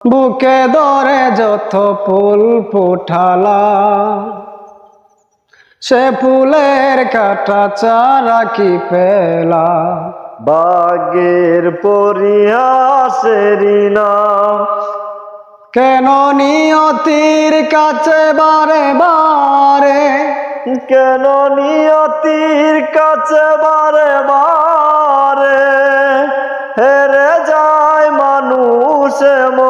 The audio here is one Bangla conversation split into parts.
বুকে ধরে যত ফুল ফুটালা সে ফুলের কাটা চারা কি পেলা? বাগের পরিহাসেরি না কেন নিয়তির কাছে বারে বারে? কেন নিয়তির কাছে বারে বারে? হেরে যায় মানুষ মন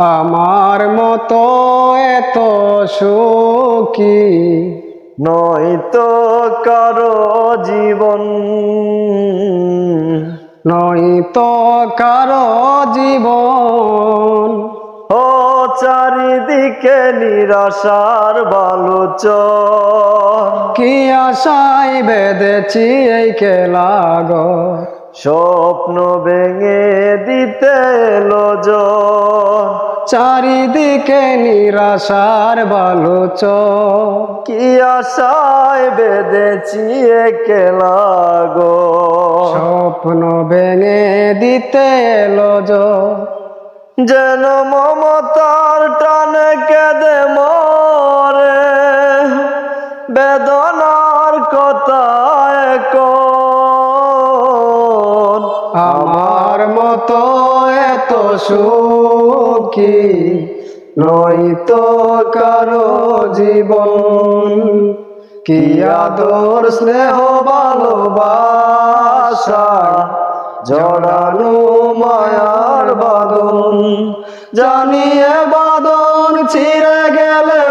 আমার মতো এত সুখী নয়তো কারও জীবন। নয়তো কারও জীবন। ও চারিদিকে নিরাশার বালুচ কি আশায় বেঁধেছি এই কেলাগ স্বপ্ন ভেঙে দিতে জ্বর। চারিদিকে নিরাশার বালুচ কি আশায় বেঁধেছি একলা গো স্বপ্ন ভেঙে দিতে এলো জ- যেন মমতার টানে কেঁদে মরে। বেদনার কথা আমার মতো এত সুখী নয়তো কারও জীবন। কি আদর, স্নেহ, ভালোবাসা? জড়ানো মায়ার বাদন জানিয়ে বাদন ছিঁড়ে গেলে